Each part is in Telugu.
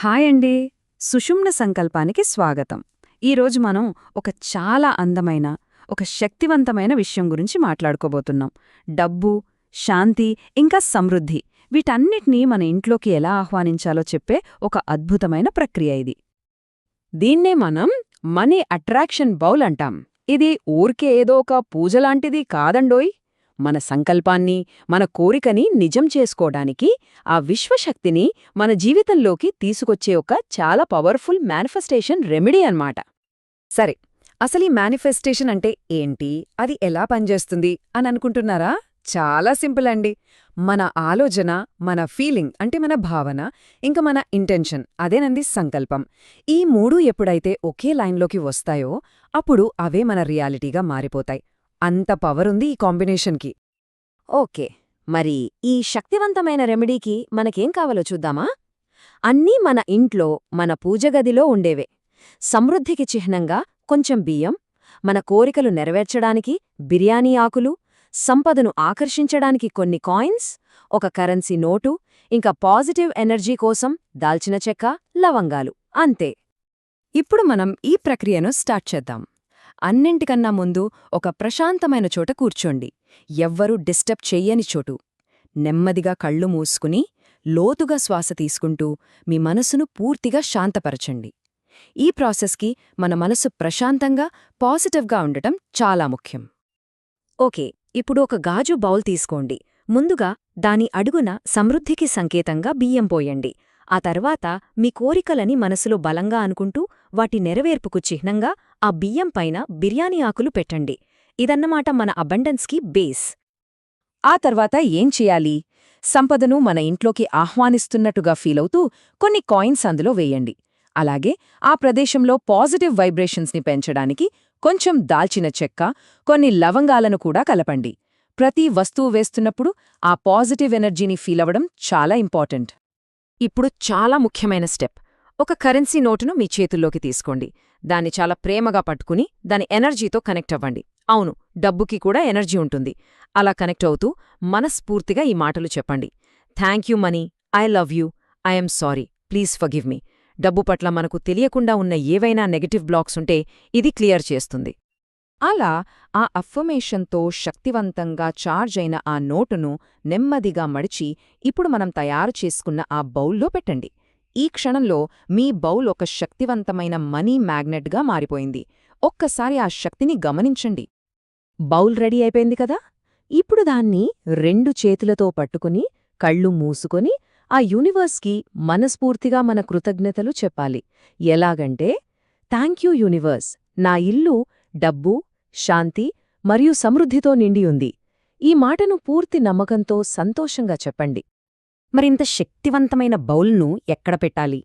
హాయ్ అండి. సుషుమ్న సంకల్పానికి స్వాగతం. ఈరోజు మనం ఒక చాలా అందమైన ఒక శక్తివంతమైన విషయం గురించి మాట్లాడుకోబోతున్నాం. డబ్బు శాంతి ఇంకా సమృద్ధి వీటన్నిటినీ మన ఇంట్లోకి ఎలా ఆహ్వానించాలో చెప్పే ఒక అద్భుతమైన ప్రక్రియ ఇది. దీన్నే మనం మనీ అట్రాక్షన్ బౌల్ అంటాం. ఇది ఊరికే ఏదో ఒక పూజలాంటిది కాదండోయ్. మన సంకల్పాన్ని మన కోరికని నిజం చేసుకోవడానికి ఆ విశ్వశక్తిని మన జీవితంలోకి తీసుకొచ్చే ఒక చాలా పవర్ఫుల్ మేనిఫెస్టేషన్ రెమెడీ అన్నమాట. సరే అసలు ఈ మేనిఫెస్టేషన్ అంటే ఏంటి? అది ఎలా పనిచేస్తుంది అని అనుకుంటున్నారా? చాలా సింపుల్ అండి. మన ఆలోచన మన ఫీలింగ్ అంటే మన భావన ఇంకా మన ఇంటెన్షన్ అదేనంది సంకల్పం. ఈ మూడు ఎప్పుడైతే ఒకే లైన్లోకి వస్తాయో అప్పుడు అవే మన రియాలిటీగా మారిపోతాయి. అంత పవరుంది ఈ కాంబినేషన్కి. ఓకే మరి ఈ శక్తివంతమైన రెమెడీకి మనకేం కావాలో చూద్దామా? అన్నీ మన ఇంట్లో మన పూజగదిలో ఉండేవే. సమృద్ధికి చిహ్నంగా కొంచెం బియ్యం మన కోరికలు నెరవేర్చడానికి బిర్యానీ ఆకులు సంపదను ఆకర్షించడానికి కొన్ని కాయిన్స్ ఒక కరెన్సీ నోటు ఇంకా పాజిటివ్ ఎనర్జీ కోసం దాల్చిన చెక్క లవంగాలు అంతే. ఇప్పుడు మనం ఈ ప్రక్రియను స్టార్ట్ చేద్దాం. అన్నింటికన్నా ముందు ఒక ప్రశాంతమైన చోట కూర్చోండి. ఎవ్వరూ డిస్టర్బ్ చెయ్యని చోటు. నెమ్మదిగా కళ్ళు మూసుకుని లోతుగా శ్వాస తీసుకుంటూ మీ మనసును పూర్తిగా శాంతపరచండి. ఈ ప్రాసెస్కి మన మనసు ప్రశాంతంగా పాజిటివ్గా ఉండటం చాలా ముఖ్యం. ఓకే ఇప్పుడు ఒక గాజు బౌల్ తీసుకోండి. ముందుగా దాని అడుగున సమృద్ధికి సంకేతంగా బియ్యం పోయండి. ఆ తర్వాత మీ కోరికలని మనసులో బలంగా అనుకుంటూ వాటి నెరవేర్పుకు చిహ్నంగా ఆ బియ్యం పైన బిర్యానీ ఆకులు పెట్టండి. ఇదన్నమాట మన అబండెన్స్కి బేస్. ఆ తర్వాత ఏం చెయ్యాలి సంపదను మన ఇంట్లోకి ఆహ్వానిస్తున్నట్టుగా ఫీలవుతూ కొన్ని కాయిన్స్ అందులో వేయండి. అలాగే ఆ ప్రదేశంలో పాజిటివ్ వైబ్రేషన్స్ని పెంచడానికి కొంచెం దాల్చిన చెక్క కొన్ని లవంగాలను కూడా కలపండి. ప్రతి వస్తువు వేస్తున్నప్పుడు ఆ పాజిటివ్ ఎనర్జీని ఫీలవడం చాలా ఇంపార్టెంట్. ఇప్పుడు చాలా ముఖ్యమైన స్టెప్. ఒక కరెన్సీ నోటును మీ చేతుల్లోకి తీసుకోండి. దాన్ని చాలా ప్రేమగా పట్టుకుని దాని ఎనర్జీతో కనెక్ట్ అవ్వండి. అవును డబ్బుకి కూడా ఎనర్జీ ఉంటుంది. అలా కనెక్ట్ అవుతూ మనస్ఫూర్తిగా ఈ మాటలు చెప్పండి. Thank you money I love you I'm sorry please forgive me. డబ్బు పట్ల మనకు తెలియకుండా ఉన్న ఏవైనా నెగటివ్ బ్లాక్స్ ఉంటే ఇది క్లియర్ చేస్తుంది. అలా ఆ అఫర్మేషన్తో శక్తివంతంగా చార్జ్ అయిన ఆ నోటును నెమ్మదిగా మడిచి ఇప్పుడు మనం తయారు చేసుకున్న ఆ బౌల్లో పెట్టండి. ఈ క్షణంలో మీ బౌల్ ఒక శక్తివంతమైన మనీ మ్యాగ్నెట్గా మారిపోయింది. ఒక్కసారి ఆ శక్తిని గమనించండి. బౌల్ రెడీ అయిపోయింది కదా? ఇప్పుడు దాన్ని రెండు చేతులతో పట్టుకుని కళ్ళు మూసుకొని ఆ యూనివర్స్కి మనస్ఫూర్తిగా మన కృతజ్ఞతలు చెప్పాలి. ఎలాగంటే థ్యాంక్ యూ యూనివర్స్. నా ఇల్లు డబ్బు శాంతి మరియు సమృద్ధితో నిండి ఉంది. ఈ మాటను పూర్తి నమ్మకంతో సంతోషంగా చెప్పండి. మరింత శక్తివంతమైన బౌల్ను ఎక్కడ పెట్టాలి?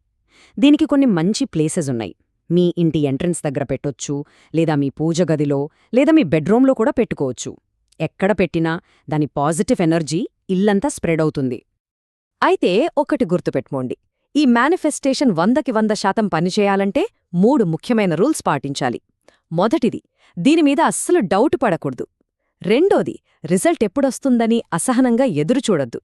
దీనికి కొన్ని మంచి ప్లేసెస్ ఉన్నాయి. మీ ఇంటి ఎంట్రన్స్ దగ్గర పెట్టొచ్చు లేదా మీ పూజ గదిలో లేదా మీ బెడ్రూంలో కూడా పెట్టుకోవచ్చు. ఎక్కడ పెట్టినా దాని పాజిటివ్ ఎనర్జీ ఇల్లంతా స్ప్రెడ్ అవుతుంది. అయితే ఒకటి గుర్తుపెట్టుకోండి. ఈ మేనిఫెస్టేషన్ వందకి వంద శాతం పనిచేయాలంటే మూడు ముఖ్యమైన రూల్స్ పాటించాలి. మొదటిది దీనిమీద అస్సలు డౌట్ పడకూడదు. రెండోది రిజల్ట్ ఎప్పుడొస్తుందని అసహనంగా ఎదురుచూడొద్దు.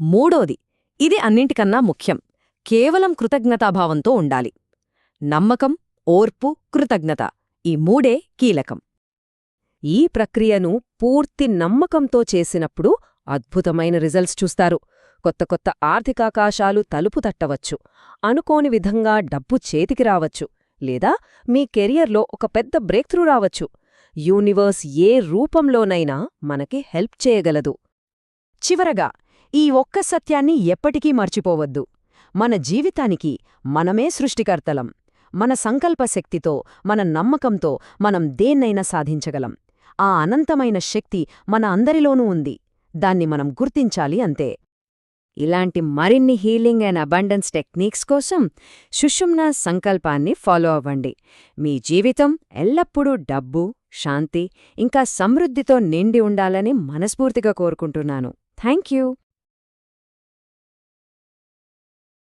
మూడోది ఇది అన్నింటికన్నా ముఖ్యం. కేవలం కృతజ్ఞతాభావంతో ఉండాలి. నమ్మకం ఓర్పు కృతజ్ఞత ఈ మూడే కీలకం. ఈ ప్రక్రియను పూర్తి నమ్మకంతో చేసినప్పుడు అద్భుతమైన రిజల్ట్స్ చూస్తారు. కొత్త కొత్త ఆర్థికాకాశాలు తలుపు తట్టవచ్చు. అనుకోని విధంగా డబ్బు చేతికి రావచ్చు. లేదా మీ కెరియర్లో ఒక పెద్ద బ్రేక్త్రూ రావచ్చు. యూనివర్స్ ఏ రూపంలోనైనా మనకి హెల్ప్ చేయగలదు. చివరగా ఈ ఒక్క సత్యాన్ని ఎప్పటికీ మర్చిపోవద్దు. మన జీవితానికి మనమే సృష్టికర్తలం. మన సంకల్ప శక్తితో మన నమ్మకంతో మనం దేన్నైనా సాధించగలం. ఆ అనంతమైన శక్తి మన అందరిలోనూ ఉంది. దాన్ని మనం గుర్తించాలి అంతే. ఇలాంటి మరిన్ని హీలింగ్ అండ్ అబండెన్స్ టెక్నిక్స్ కోసం సుషుమ్నా సంకల్పాన్ని ఫాలో అవ్వండి. మీ జీవితం ఎల్లప్పుడూ డబ్బు శాంతి ఇంకా సమృద్ధితో నిండి ఉండాలని మనస్ఫూర్తిగా కోరుకుంటున్నాను. థ్యాంక్